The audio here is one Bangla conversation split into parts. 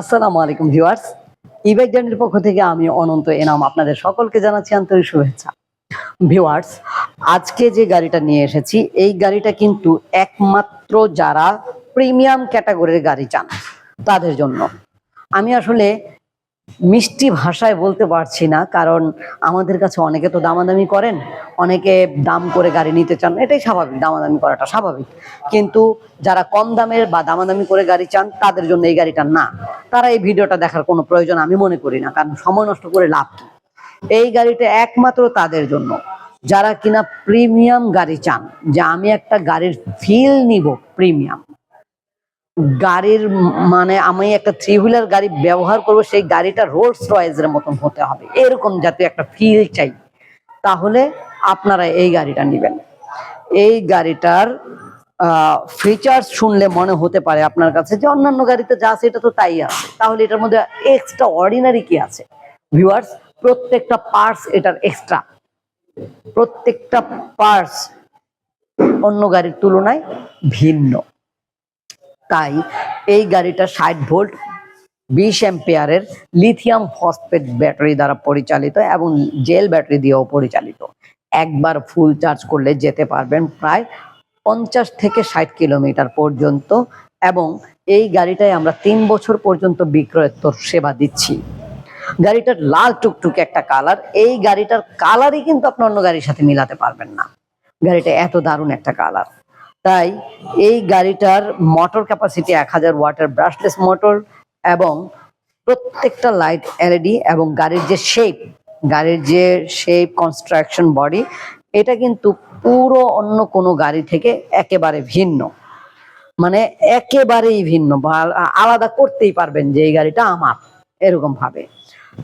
আসসালামু আলাইকুম ভিউয়ার্স ইবাইক জার্নির পক্ষ থেকে আমি অনন্ত এনাম আপনাদের সকলকে জানাচ্ছি আন্তরিক শুভেচ্ছা। ভিউয়ার্স, আজকে যে গাড়িটা নিয়ে এসেছি, এই গাড়িটা কিন্তু একমাত্র যারা প্রিমিয়াম ক্যাটাগরির গাড়ি চান, তাদের জন্য। আমি আসলে মিষ্টি ভাষায় বলতে পারছি না, কারণ আমাদের কাছে অনেকে তো দামাদামি করেন, অনেকে দাম করে গাড়ি নিতে চান, এটাই স্বাভাবিক, দামাদামি করাটা স্বাভাবিক। কিন্তু যারা কম দামের বা দামাদামি করে গাড়ি চান, তাদের জন্য এই গাড়িটা না। তারা এই ভিডিওটা দেখার কোনো প্রয়োজন আমি মনে করি না, কারণ সময় নষ্ট করে লাভ কি? এই গাড়িটা একমাত্র তাদের জন্য। যারা কিনা প্রিমিয়াম গাড়ি চান, যে আমি একটা গাড়ির ফিল নিব, প্রিমিয়াম। গাড়ির মানে আমি একটা থ্রি হুইলার গাড়ি ব্যবহার করব, সেই গাড়িটা রোলস রয়েজের মতন হতে হবে। এরকম জাতীয় একটা ফিল চাই। তাহলে আপনারা এই গাড়িটা নেবেন। এই গাড়িটার ফিচার্স শুনলে মনে হতে পারে আপনার কাছে যে অন্যান্য গাড়িতে যা আছে এটা তো তাই আছে। তাহলে এটার মধ্যে এক্সট্রা অর্ডিনারি কি আছে? ভিউয়ার্স প্রত্যেকটা পার্টস এটার এক্সট্রা প্রত্যেকটা পার্টস অন্য গাড়ির তুলনায় ভিন্ন। তাই এই গাড়িটা ষাট ভোল্ট, বিশ অ্যাম্পিয়ারের লিথিয়াম ফসফেট ব্যাটারি দ্বারা পরিচালিত এবং জেল ব্যাটারি দিয়েও পরিচালিত। একবার ফুল চার্জ করলে যেতে পারবেন প্রায় পঞ্চাশ থেকে ষাট কিলোমিটার পর্যন্ত এবং এই গাড়িটায় আমরা তিন বছর পর্যন্ত বিক্রয়োত্তর সেবা দিচ্ছি। গাড়িটার লাল টুকটুকে একটা কালার, এই গাড়িটার কালারই কিন্তু আপনি অন্য গাড়ির সাথে মিলাতে পারবেন না। গাড়িটা এত দারুণ একটা কালার। তাই এই গাড়িটার মোটর ক্যাপাসিটি এক হাজার ওয়াটের ব্রাশলেস মোটর এবং প্রত্যেকটা লাইট এলইডি এবং গাড়ির যে শেপ গাড়ির যে শেপ কনস্ট্রাকশন বডি এটা কিন্তু পুরো অন্য কোনো গাড়ি থেকে একেবারে ভিন্ন। মানে একেবারেই ভিন্ন আলাদা করতেই পারবেন যে এই গাড়িটা আমার, এরকম ভাবে।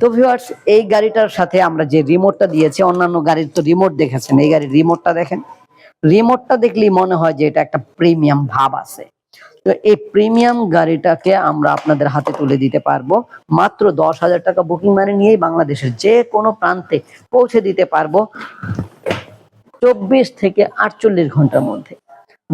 তো ভিউয়ার্স এই গাড়িটার সাথে আমরা যে রিমোটটা দিয়েছি, অন্যান্য গাড়ির তো রিমোট দেখেছেন, এই গাড়ির রিমোটটা দেখেন। রিমোটটা দেখলেই মনে হয় যে এটা একটা প্রিমিয়াম ভাব আছে। তো এই প্রিমিয়াম গাড়িটাকে আমরা আপনাদের হাতে তুলে দিতে পারব। মাত্র দশ হাজার টাকা বুকিং মানে নিয়েই বাংলাদেশের যে কোনো প্রান্তে পৌঁছে দিতে পারব। চব্বিশ থেকে আটচল্লিশ ঘণ্টার মধ্যে।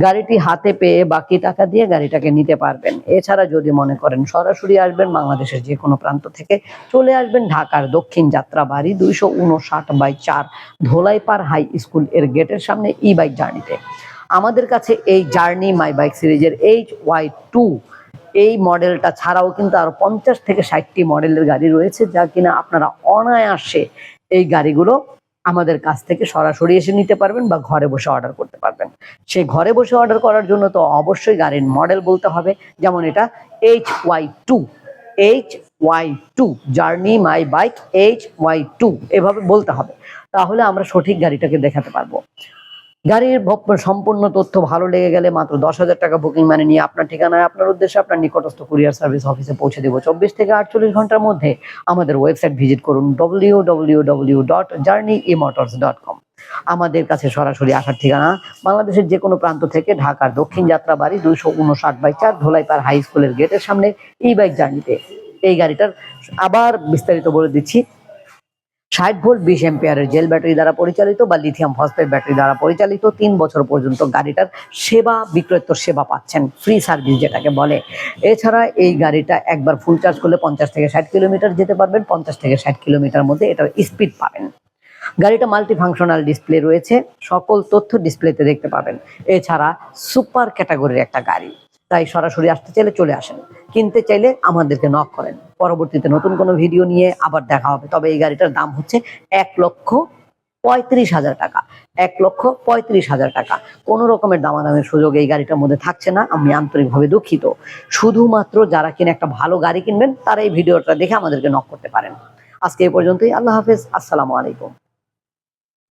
গাড়িটি হাতে পেয়ে বাকি টাকা দিয়ে গাড়িটাকে নিতে পারবেন। এছাড়া যদি মনে করেন সরাসরি আসবেন বাংলাদেশের যে কোনো প্রান্ত থেকে, চলে আসবেন ঢাকার দক্ষিণ যাত্রাবাড়ি দুইশো উনষাট বাই চার ধোলাইপাড় হাই স্কুলের গেটের সামনে ই বাইক জার্নিতে আমাদের কাছে এই জার্নি মাই বাইক সিরিজের এইচ ওয়াই টু, এই মডেলটা ছাড়াও কিন্তু আরও পঞ্চাশ থেকে ষাটটি মডেলের গাড়ি রয়েছে, যা কিনা আপনারা অনায়াসে এই গাড়িগুলো আমাদের কাছ থেকে সরাসরি এসে নিতে পারবেন বা ঘরে বসে অর্ডার করতে পারবেন। সেই ঘরে বসে অর্ডার করার জন্য তো অবশ্যই গাড়ির মডেল বলতে হবে। যেমন এটা H Y two H Y two journey my bike H Y two এভাবে বলতে হবে। তাহলে আমরা সঠিক গাড়িটাকে দেখাতে পারব। গাড়ির সম্পূর্ণ তথ্য ভালো লেগে গেলে মাত্র দশ হাজার টাকা বুকিং মানে নিয়ে আপনার ঠিকানায়, আপনার উদ্দেশ্যে আপনার নিকটস্থ কুরিয়ার সার্ভিস অফিসে পৌঁছে দেবো। চব্বিশ থেকে আটচল্লিশ ঘণ্টার মধ্যে আমাদের ওয়েবসাইট ভিজিট করুন W W W dot journey emotors dot com আমাদের কাছে সরাসরি আসার ঠিকানা বাংলাদেশের যে কোনো প্রান্ত থেকে ঢাকার দক্ষিণ যাত্রাবাড়ি দুইশো উনষাট বাই চার ধোলাইপাড় হাই স্কুলের গেটের সামনে ই বাইক জার্নিতে এই গাড়িটার আবার বিস্তারিত বলে দিচ্ছি। ষাট ভোল্ট বিশ এম্পিয়ারের জেল ব্যাটারি দ্বারা পরিচালিত বা লিথিয়াম ফসফেট ব্যাটারি দ্বারা পরিচালিত তিন বছর পর্যন্ত গাড়িটার সেবা বিক্রয়োত্তর সেবা পাচ্ছেন ফ্রি সার্ভিস যেটাকে বলে। এছাড়া এই গাড়িটা একবার ফুল চার্জ করলে পঞ্চাশ থেকে ষাট কিলোমিটার যেতে পারবেন, পঞ্চাশ থেকে ষাট কিলোমিটার মধ্যে এটার স্পিড পাবেন। গাড়িটা মাল্টি ফাংশনাল ডিসপ্লে রয়েছে, সকল তথ্য ডিসপ্লেতে দেখতে পাবেন। এছাড়া সুপার ক্যাটাগরির একটা গাড়ি। তাই সরাসরি আসতে চাইলে চলে আসেন। কিনতে চাইলে আমাদেরকে নক করেন। পরবর্তীতে নতুন কোনো ভিডিও নিয়ে আবার দেখা হবে। তবে এই গাড়িটার দাম হচ্ছে এক লক্ষ পঁয়ত্রিশ হাজার টাকা। এক লক্ষ পঁয়ত্রিশ হাজার টাকা। কোনো রকমের দামাদামের সুযোগ এই গাড়িটার মধ্যে থাকছে না। আমি আন্তরিকভাবে দুঃখিত। শুধুমাত্র যারা কিনে একটা ভালো গাড়ি কিনবেন, তারা এই ভিডিওটা দেখে আমাদেরকে নক করতে পারেন। আজকে এই পর্যন্তই। আল্লাহ হাফেজ। আসসালামু আলাইকুম।